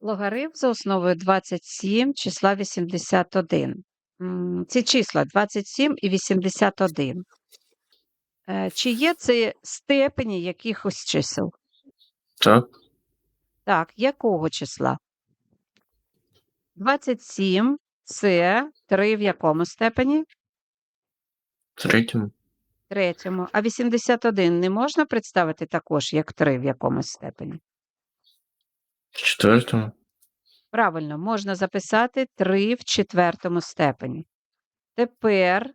Логарифм за основою 27 числа 81. Ці числа 27 і 81. Е, Чи є це степені якихось чисел? Так, Так, якого числа? 27 це 3 в якому степені? третьому, Третьому. А 81 не можна представити також як 3 в якомусь степені? Четвертому, Правильно, можна записати 3 в четвертому степені. Тепер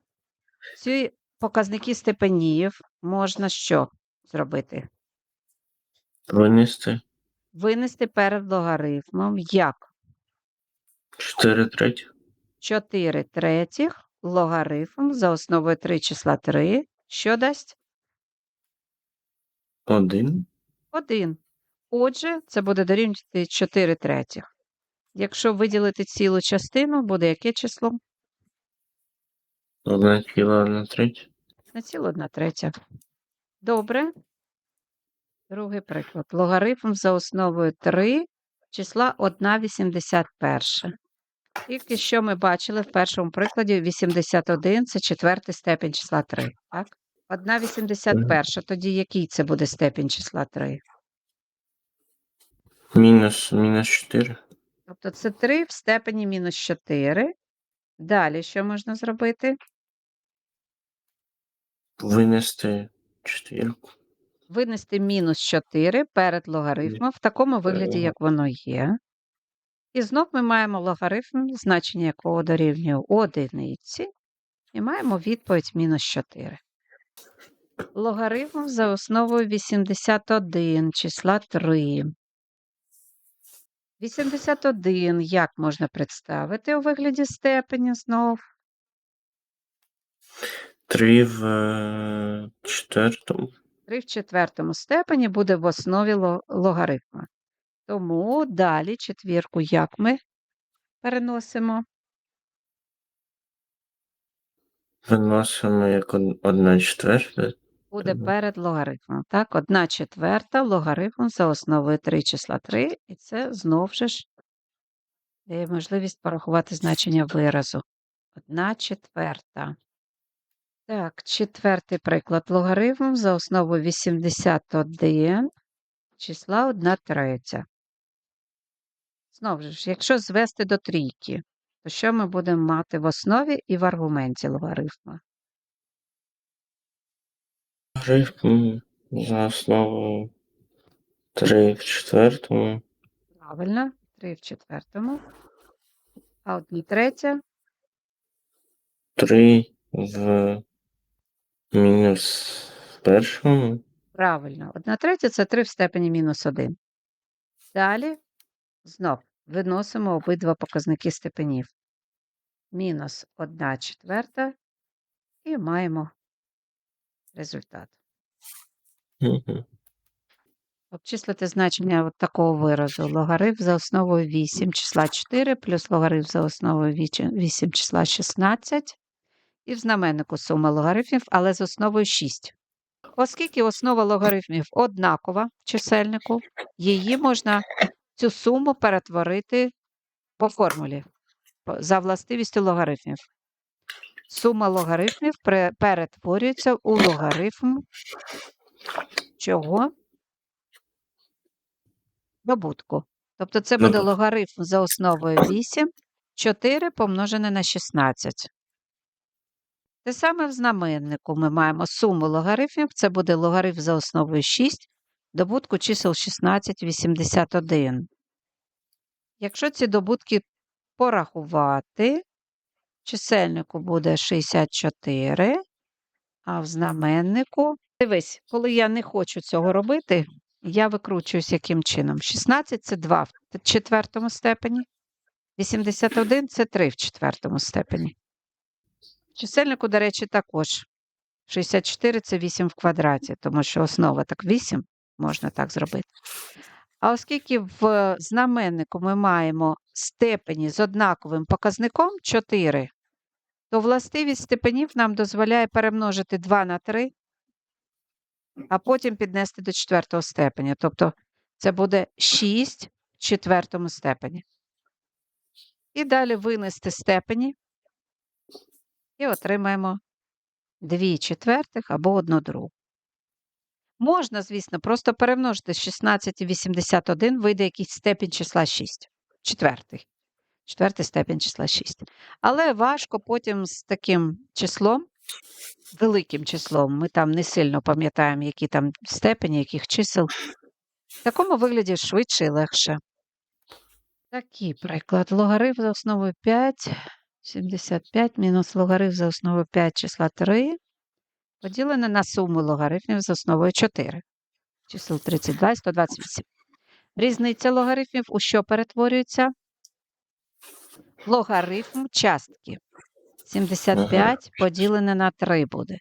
ці показники степенів можна що зробити? винести Винести перед логарифмом як 4 третіх, 4 третіх логарифм за основою 3 числа 3. Що дасть? 1, 1. Отже, це буде дорівнювати 4 третіх. Якщо виділити цілу частину, буде яке число? 1 ціла 1 третя, На цілу 1 третя. Добре. Другий приклад. Логарифм за основою 3 числа 1,81. Тільки що ми бачили в першому прикладі 81 це четвертий степень числа 3. Так? 1,81. Тоді який це буде степень числа 3? Мінус, мінус 4, Тобто це 3 в степені мінус 4. Далі що можна зробити? винести четвірку, Винести мінус 4 перед логарифмом в такому вигляді, як воно є. І знов ми маємо логарифм, значення якого дорівнює одиниці, і маємо відповідь мінус 4. Логарифм за основою 81 числа 3. 81 як можна представити у вигляді степені знов? 3 в е, четвертому, 3 в четвертому степені буде в основі ло- логарифма. Тому далі четвірку як ми переносимо? виносимо як 1 четверта, буде перед логарифмом. Так, 1 четверта логарифм за основою 3 числа 3, і це знову же ж дає можливість порахувати значення виразу. 1 четверта. Так, четвертий приклад логарифм за основою 81 числа 1 третя. Знову ж, якщо звести до трійки, то що ми будемо мати в основі і в аргументі логарифма? Грифм за основу 3 в четвертому, Правильно, 3 в четвертому. А 1 третя 3 в мінус першому, Правильно. 1 третя це 3 в степені мінус 1. Далі знов виносимо обидва показники степенів. Мінус 1 четверта і маємо результат. Мгм. Обчислити значення от такого виразу. Логарифм за основою 8 числа 4 плюс логарифм за основою 8 числа 16. І в знаменнику сума логарифмів, але з основою 6. Оскільки основа логарифмів однакова в чисельнику, її можна цю суму перетворити по формулі по- за властивістю логарифмів. Сума логарифмів перетворюється у логарифм чого? Добутку. Тобто це буде логарифм за основою 8, 4 помножене на 16. Те саме в знаменнику ми маємо суму логарифмів, це буде логарифм за основою 6, добутку чисел 16, 81. Якщо ці добутки порахувати, чисельнику буде 64, а в знаменнику. Дивись, коли я не хочу цього робити, я викручуюсь яким чином? 16 це 2 в четвертому степені, 81 це 3 в четвертому степені. Чисельнику, до речі, також 64 це 8 в квадраті, тому що основа так 8, можна так зробити. А оскільки в знаменнику ми маємо степені з однаковим показником 4, то властивість степенів нам дозволяє перемножити 2 на 3, а потім піднести до четвертого степеня. Тобто це буде 6 в четвертому степені. І далі винести степені і отримаємо 2 четвертих або 1 другу. Можна, звісно, просто перемножити з 16 і 81, вийде якийсь степінь числа 6. Четвертий. Четвертий степінь числа 6. Але важко потім з таким числом, великим числом, ми там не сильно пам'ятаємо, які там степені, яких чисел. В такому вигляді швидше і легше. Такий приклад. Логарифм за основою 5, 75 мінус логарифм за основою 5 числа 3 поділене на суму логарифмів з основою 4. Чисел 32 і 128. Різниця логарифмів у що перетворюється? Логарифм частки. 75 поділене на 3 буде.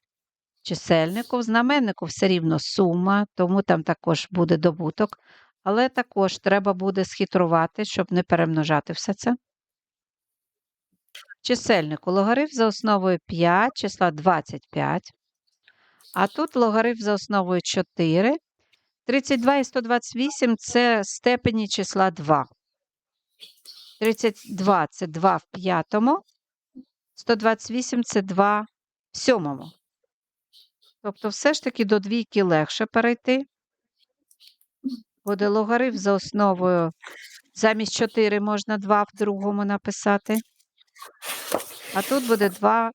Чисельнику, в знаменнику все рівно сума, тому там також буде добуток, але також треба буде схитрувати, щоб не перемножати все це. Чисельнику логарифм за основою 5 числа 25. А тут логарифм за основою 4. 32 і 128 це степені числа 2. 32 це 2 в п'ятому, 128 це 2 в сьомому. Тобто, все ж таки до двійки легше перейти. Буде логарифм за основою. Замість 4 можна 2 в другому написати. А тут буде 2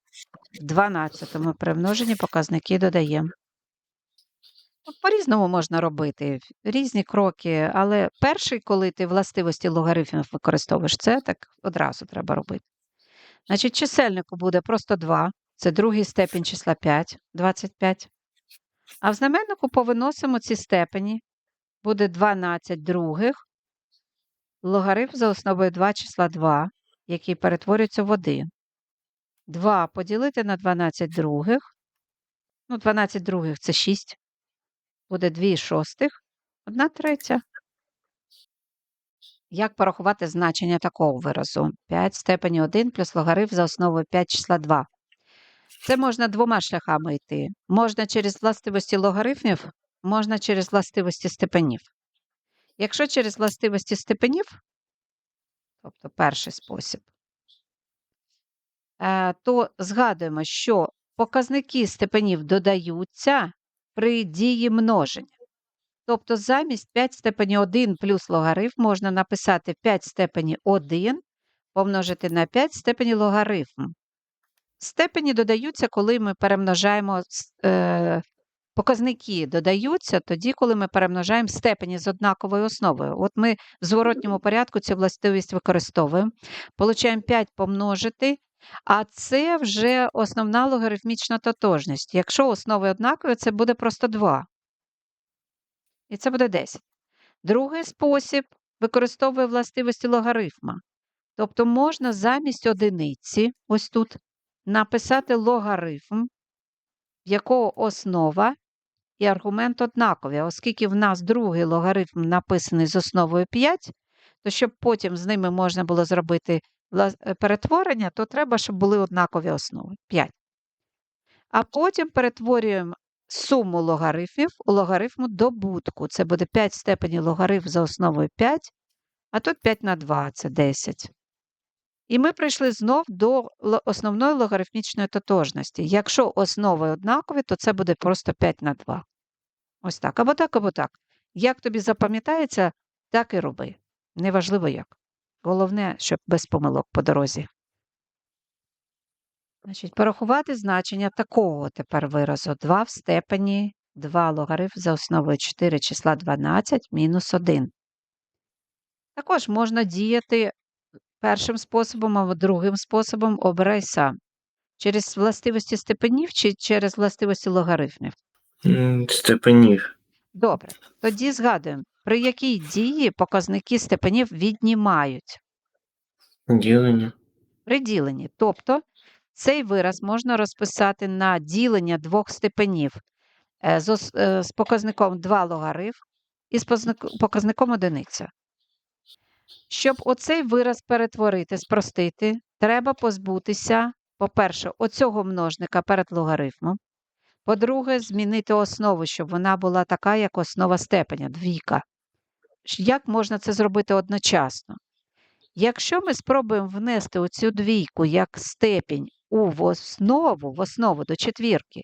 в 12 при множенні показники додаємо. Ну, По-різному можна робити, різні кроки, але перший, коли ти властивості логарифмів використовуєш, це так одразу треба робити. Значить, чисельнику буде просто 2, це другий степінь числа 5, 25. А в знаменнику повиносимо ці степені, буде 12 других, логарифм за основою 2 числа 2, який перетворюється в 1. 2 поділити на 12 других. Ну, 12 других це 6. Буде 2 шостих, 1 третя. Як порахувати значення такого виразу? 5 в степені 1 плюс логарифм за основою 5 числа 2. Це можна двома шляхами йти. Можна через властивості логарифмів, можна через властивості степенів. Якщо через властивості степенів, тобто перший спосіб, е, то згадуємо, що показники степенів додаються при дії множення. Тобто замість 5 степені 1 плюс логарифм можна написати 5 степені 1 помножити на 5 степені логарифм. Степені додаються, коли ми перемножаємо е, показники додаються тоді, коли ми перемножаємо степені з однаковою основою. От ми в зворотньому порядку цю властивість використовуємо. Получаємо 5 помножити, а це вже основна логарифмічна тотожність. Якщо основи однакові, це буде просто 2. І це буде 10. Другий спосіб використовує властивості логарифма. Тобто можна замість одиниці, ось тут, написати логарифм, в якого основа і аргумент однакові. Оскільки в нас другий логарифм написаний з основою 5, то щоб потім з ними можна було зробити перетворення, то треба, щоб були однакові основи 5. А потім перетворюємо суму логарифмів у логарифму добутку. Це буде 5 степені логарифм за основою 5, а тут 5 на 2 це 10. І ми прийшли знов до основної логарифмічної тотожності. Якщо основи однакові, то це буде просто 5 на 2. Ось так. Або так, або так. Як тобі запам'ятається, так і роби. Неважливо як. Головне, щоб без помилок по дорозі. Значить, порахувати значення такого тепер виразу 2 в степені 2 логарифм за основою 4 числа 12 мінус 1. Також можна діяти першим способом або другим способом обирай сам. Через властивості степенів чи через властивості логарифмів. Степенів. Добре, тоді згадуємо, при якій дії показники степенів віднімають Ділення. при діленні. Тобто цей вираз можна розписати на ділення двох степенів е, з, е, з показником 2 логарифм і з показником одиниця. Щоб оцей вираз перетворити, спростити, треба позбутися, по-перше, оцього множника перед логарифмом. По-друге, змінити основу, щоб вона була така, як основа степеня, двійка. Як можна це зробити одночасно? Якщо ми спробуємо внести оцю двійку як степінь у в основу, в основу до четвірки,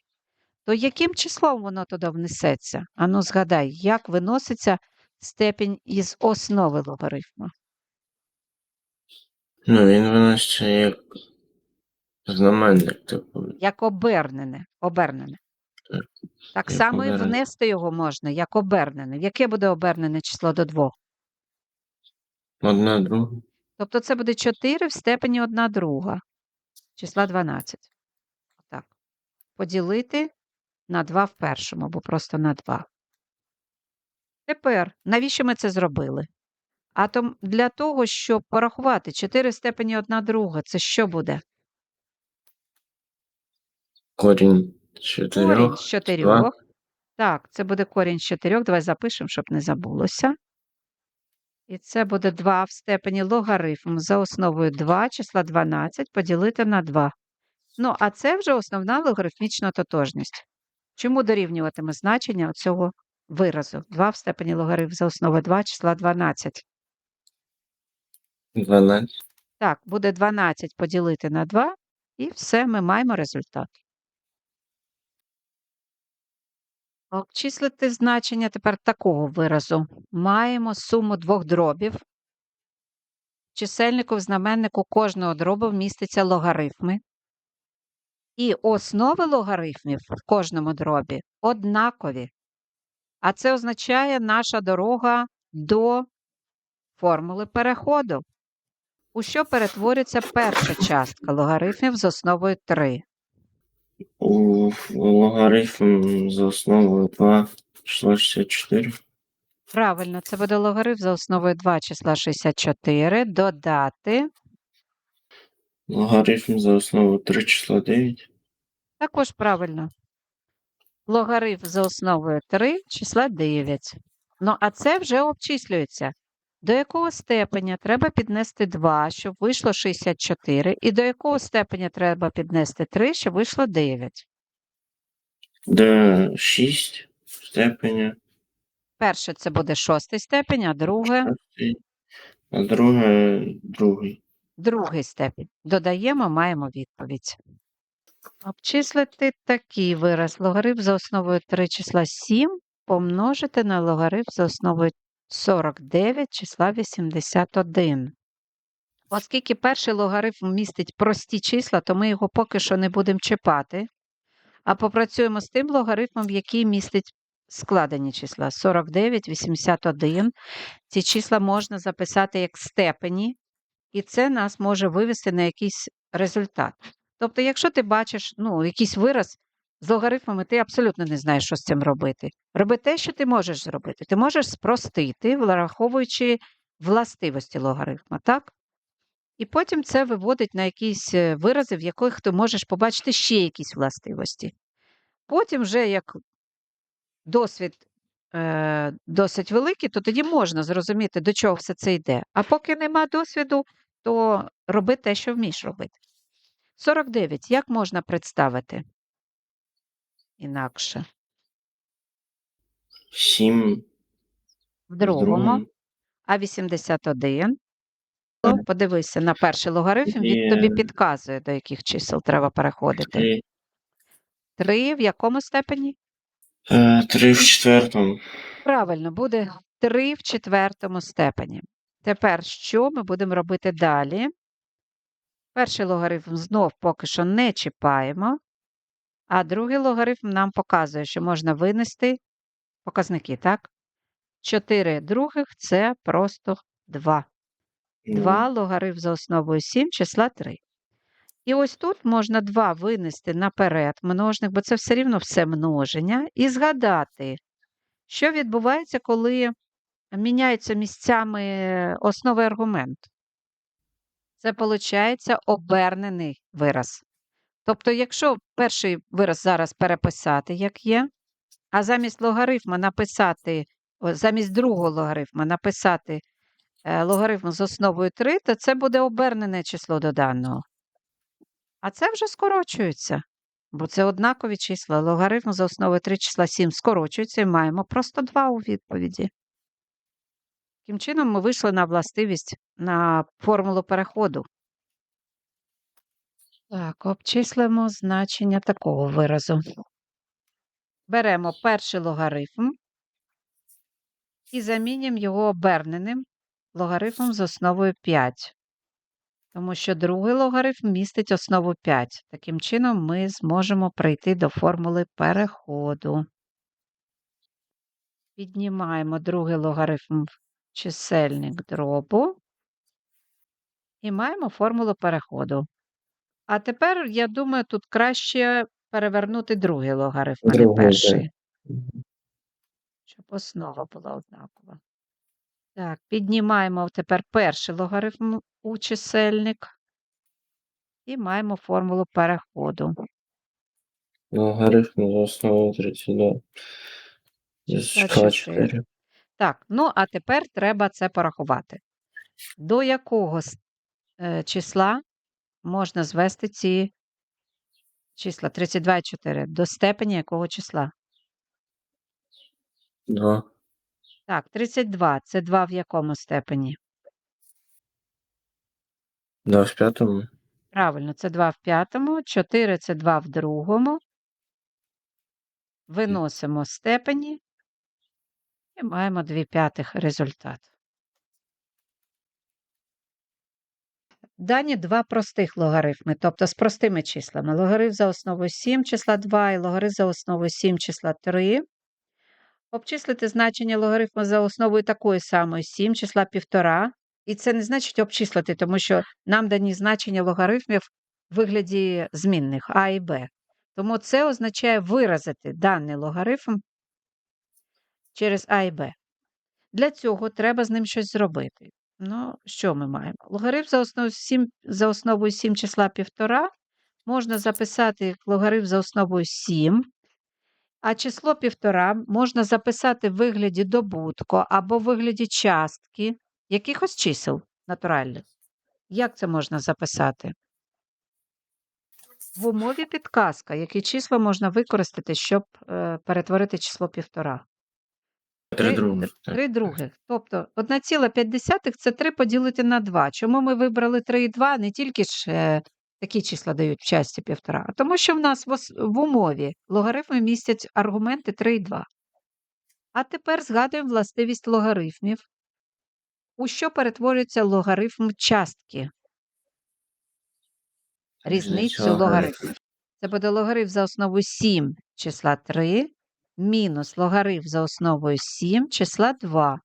то яким числом воно туди внесеться? Ану, згадай, як виноситься степінь із основи логарифму? Ну, він виноситься як знаменник, типу. Як обернене. обернене. Так, як само і внести його можна, як обернене. Яке буде обернене число до двох? Одна друга. Тобто це буде 4 в степені 1 друга числа 12. Так. Поділити на 2 в першому, або просто на 2. Тепер, навіщо ми це зробили? А то для того, щоб порахувати 4 в степені 1 друга, це що буде? Корінь чотирьох. Корінь з 4. два. Так, це буде корінь з 4. Давай запишемо, щоб не забулося. І це буде 2 в степені логарифм за основою 2 числа 12 поділити на 2. Ну, а це вже основна логарифмічна тотожність. Чому дорівнюватиме значення цього виразу? 2 в степені логарифм за основою 2 числа 12. 12. Так, буде 12 поділити на 2, і все, ми маємо результат. Обчислити значення тепер такого виразу. Маємо суму двох дробів. Чисельнику в знаменнику кожного дробу міститься логарифми. І основи логарифмів в кожному дробі однакові. А це означає наша дорога до формули переходу. У що перетворюється перша частка логарифмів з основою 3? Логарифм за основою 2 число 64. Правильно, це буде логарифм за основою 2 числа 64, додати. Логарифм за основою 3 числа 9. Також правильно. Логарифм за основою 3 числа 9. Ну, а це вже обчислюється. До якого степеня треба піднести 2, щоб вийшло 64, і до якого степеня треба піднести 3, щоб вийшло 9. До 6 степеня. Перше це буде шостий степень, а друге шостий, А друге другий. другий степень. Додаємо, маємо відповідь. Обчислити такий вираз логарифм за основою 3 числа 7 помножити на логарифм за основою 49 числа 81. Оскільки перший логарифм містить прості числа, то ми його поки що не будемо чіпати, а попрацюємо з тим логарифмом, який містить складені числа 49, 81. Ці числа можна записати як степені, і це нас може вивести на якийсь результат. Тобто, якщо ти бачиш ну, якийсь вираз з логарифмами, ти абсолютно не знаєш, що з цим робити. Роби те, що ти можеш зробити. Ти можеш спростити, враховуючи властивості логарифма, так? І потім це виводить на якісь е, вирази, в яких ти можеш побачити ще якісь властивості. Потім, вже як досвід е, досить великий, то тоді можна зрозуміти, до чого все це йде. А поки нема досвіду, то роби те, що вмієш робити. 49. Як можна представити? Інакше. 7 В другому, а 81. То подивися на перший логарифм, він тобі підказує, до яких чисел треба переходити. 3. 3 в якому степені? 3 в четвертому. Правильно, буде 3 в четвертому степені. Тепер що ми будемо робити далі? Перший логарифм знов поки що не чіпаємо, а другий логарифм нам показує, що можна винести показники, так? 4 других це просто 2. 2 логарифм за основою 7 числа 3. І ось тут можна 2 винести наперед множник, бо це все рівно все множення, і згадати, що відбувається, коли міняються місцями основи аргументу. Це виходить обернений вираз. Тобто, якщо перший вираз зараз переписати, як є, а замість логарифма написати, замість другого логарифма написати е, логарифм з основою 3, то це буде обернене число до даного. А це вже скорочується, бо це однакові числа. Логарифм за основою 3 числа 7 скорочується і маємо просто 2 у відповіді. Таким чином, ми вийшли на властивість на формулу переходу. Так, обчислимо значення такого виразу. Беремо перший логарифм і замінюємо його оберненим логарифмом з основою 5. Тому що другий логарифм містить основу 5. Таким чином, ми зможемо прийти до формули переходу. Піднімаємо другий логарифм в чисельник дробу і маємо формулу переходу. А тепер, я думаю, тут краще перевернути другий логарифм, а не Другий, перший, щоб основа була однакова. Так, піднімаємо тепер перший логарифм у чисельник і маємо формулу переходу. Логарифм за основою 32. З числа 4. 4. Так, ну а тепер треба це порахувати. До якого с- е, числа можна звести ці числа 32 і 4? До степені якого числа? 2. Так, 32 це 2 в якому степені? 2 в п'ятому. Правильно, це 2 в п'ятому, 4 це 2 в другому. Виносимо степені і маємо 2 п'ятих результат. Дані два простих логарифми, тобто з простими числами. Логарифм за основою 7 числа 2 і логарифм за основою 7 числа 3. Обчислити значення логарифму за основою такої самої 7 числа 1,5. І це не значить обчислити, тому що нам дані значення логарифмів в вигляді змінних А і Б. Тому це означає виразити даний логарифм через А і Б. Для цього треба з ним щось зробити. Ну, що ми маємо? Логарифм за основою 7, за основою 7 числа 1,5 можна записати як логарифм за основою 7, а число 1,5 можна записати в вигляді добутку або в вигляді частки якихось чисел натуральних. Як це можна записати? В умові підказка, які числа можна використати, щоб е, перетворити число 1,5. 3 других. 3 других. Тобто 1,5 це 3 поділити на 2. Чому ми вибрали 3,2? Не тільки ж е, такі числа дають в часті 1,5, а тому що в нас в, ос- в умові логарифми містять аргументи 3 і 2. А тепер згадуємо властивість логарифмів. У що перетворюється логарифм частки? Різницю логарифмів. Це буде логарифм за основою 7 числа 3 мінус логарифм за основою 7 числа 2.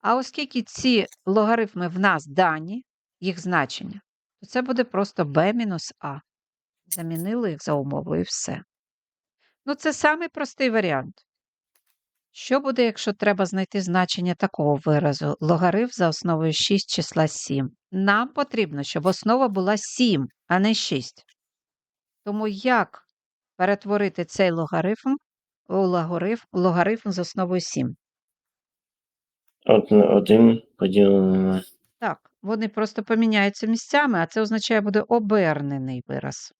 А оскільки ці логарифми в нас дані, їх значення, то це буде просто b мінус а. Замінили їх за умовою все. Ну, це самий простий варіант. Що буде, якщо треба знайти значення такого виразу? Логарифм за основою 6 числа 7. Нам потрібно, щоб основа була 7, а не 6. Тому як перетворити цей логарифм логарифм, логарифм з основою 7? Один, один поділений на Так, вони просто поміняються місцями, а це означає буде обернений вираз.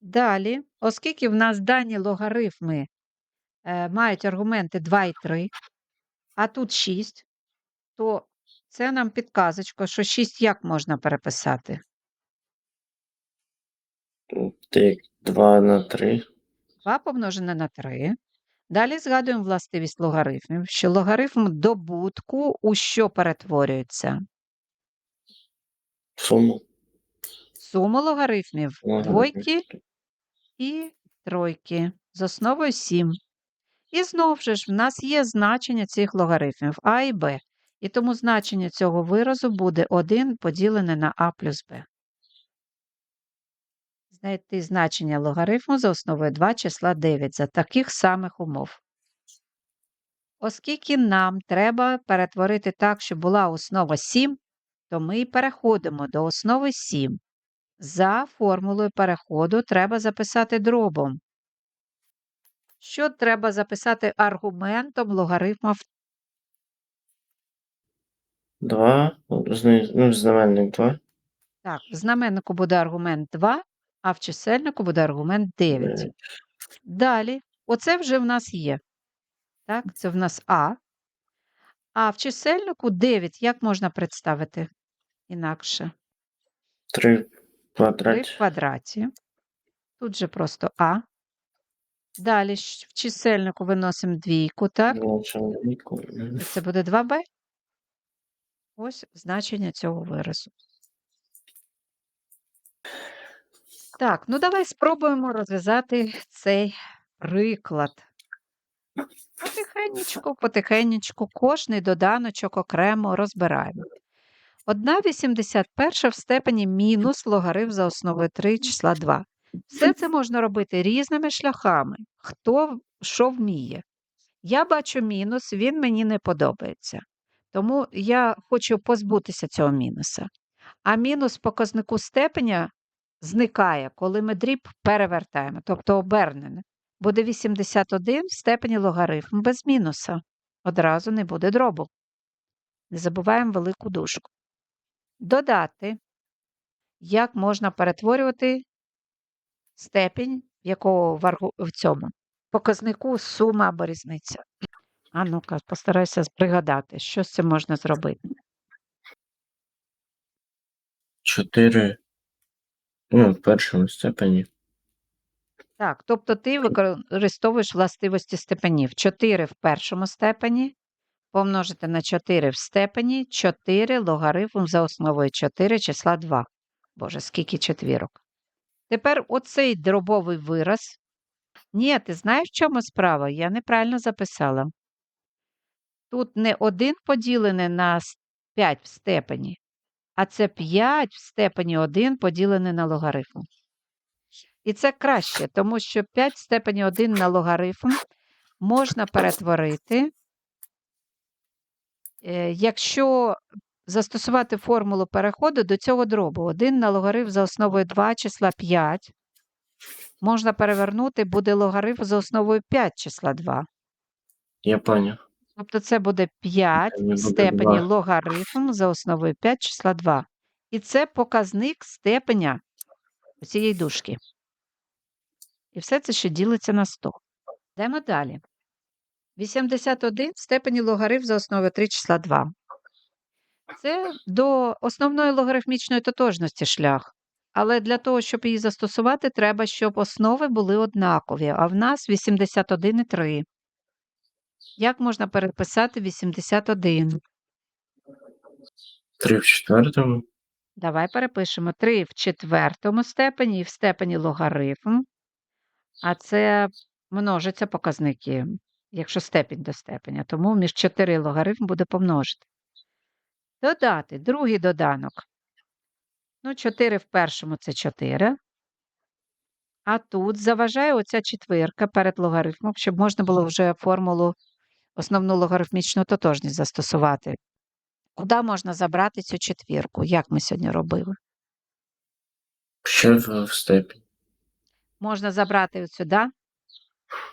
Далі, оскільки в нас дані логарифми е, мають аргументи 2 і 3, а тут 6, то це нам підказочка, що 6 як можна переписати? так, 2 на 3. 2 помножене на 3. Далі згадуємо властивість логарифмів, що логарифм добутку у що перетворюється? Суму. Суму логарифмів Логарифм. двойки і тройки з основою 7. І знову ж в нас є значення цих логарифмів а і b. І тому значення цього виразу буде 1 поділене на а плюс b. Знайти значення логарифму за основою 2 числа 9 за таких самих умов. Оскільки нам треба перетворити так, щоб була основа 7, то ми переходимо до основи 7. За формулою переходу треба записати дробом. Що треба записати аргументом логарифма в 2. Ну, знаменник 2. Так, в знаменнику буде аргумент 2, а в чисельнику буде аргумент 9. Далі, оце вже в нас є. Так, це в нас А. А в чисельнику 9 як можна представити інакше? 3 в 3 квадраті. в квадраті. Тут же просто А. Далі в чисельнику виносимо двійку, так? Це буде 2b. Ось значення цього виразу. Так, ну давай спробуємо розв'язати цей приклад. Потихенечку, потихенечку, кожний доданочок окремо розбираємо. 1,81 в степені мінус логарифм за основою 3 числа 2. Все це можна робити різними шляхами. Хто що вміє. Я бачу мінус, він мені не подобається. Тому я хочу позбутися цього мінуса. А мінус показнику степеня зникає, коли ми дріб перевертаємо, тобто обернене. Буде 81 в степені логарифм без мінуса. Одразу не буде дробу. Не забуваємо велику дужку. Додати, як можна перетворювати степінь, якого в, аргу- в цьому показнику сума або різниця. А ну-ка, постарайся пригадати, що з цим можна зробити. 4 ну, в першому степені. Так, тобто ти використовуєш властивості степенів. 4 в першому степені помножити на 4 в степені 4 логарифм за основою 4 числа 2. Боже, скільки четвірок. Тепер оцей дробовий вираз. Ні, ти знаєш, в чому справа? Я неправильно записала. Тут не 1 поділене на 5 в степені, а це 5 в степені 1 поділене на логарифм. І це краще, тому що 5 в степені 1 на логарифм можна перетворити, е, якщо застосувати формулу переходу до цього дробу. 1 на логарифм за основою 2 числа 5 можна перевернути, буде логарифм за основою 5 числа 2. Я поняв. Тобто це буде 5 в степені логарифм за основою 5 числа 2. І це показник степеня цієї дужки. І все це ще ділиться на 100. Йдемо далі. 81 в степені логарифм за основою 3 числа 2. Це до основної логарифмічної тотожності шлях. Але для того, щоб її застосувати, треба, щоб основи були однакові, а в нас 81,3. Як можна переписати 81? 3 в четвертому. Давай перепишемо 3 в четвертому степені і в степені логарифм. А це множаться показники, якщо степінь до степеня. Тому між 4 логарифм буде помножити. Додати другий доданок. Ну, 4 в першому це 4. А тут заважає оця четвірка перед логарифмом, щоб можна було вже формулу основну логарифмічну тотожність застосувати. Куди можна забрати цю четвірку? Як ми сьогодні робили? Ще в, степені. Можна забрати от сюди,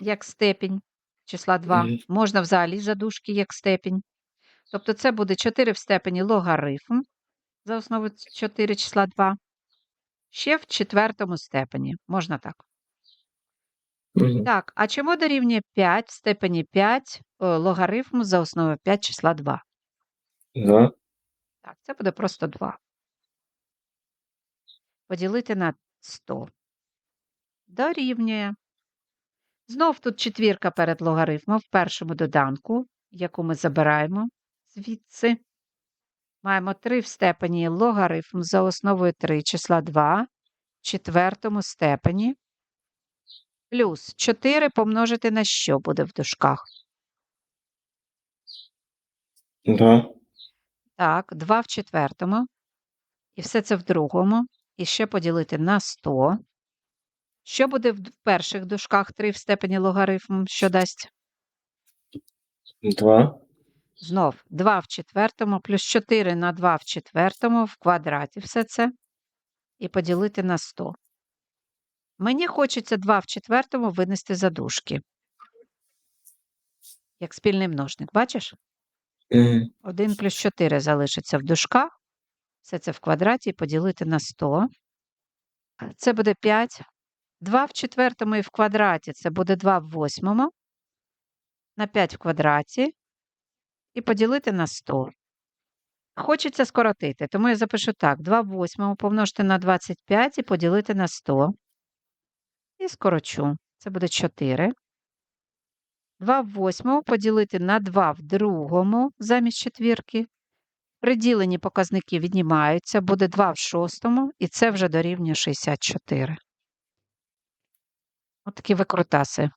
як степінь числа 2. Мгм. Можна взагалі задушки як степінь. Тобто це буде 4 в степені логарифм за основу 4 числа 2. Ще в четвертому степені. Можна так. Мгм. Так, а чому дорівнює 5 в степені 5 о, логарифм за основою 5 числа 2? Да. Так, це буде просто 2. Поділити на 100. Дорівнює. Знов тут четвірка перед логарифмом в першому доданку, яку ми забираємо звідси. Маємо 3 в степені логарифм за основою 3 числа 2 в четвертому степені. Плюс 4 помножити на що буде в дужках? Да. Так, 2 в четвертому. І все це в другому. І ще поділити на 100. Що буде в перших дужках 3 в степені логарифм? Що дасть? 2. Знов 2 в четвертому плюс 4 на 2 в четвертому в квадраті все це. І поділити на 100. Мені хочеться 2 в четвертому винести за дужки. Як спільний множник, бачиш? Мгм. 1 плюс 4 залишиться в дужках. Все це в квадраті і поділити на 100. Це буде 5. 2 в четвертому і в квадраті це буде 2 в восьмому. На 5 в квадраті. і поділити на 100. Хочеться скоротити, тому я запишу так: 2 в восьмому помножити на 25 і поділити на 100. І скорочу. Це буде 4. 2 в восьмому поділити на 2 в другому замість четвірки. Приділені показники віднімаються, буде 2 в шостому, і це вже дорівнює 64. От такі викрутаси.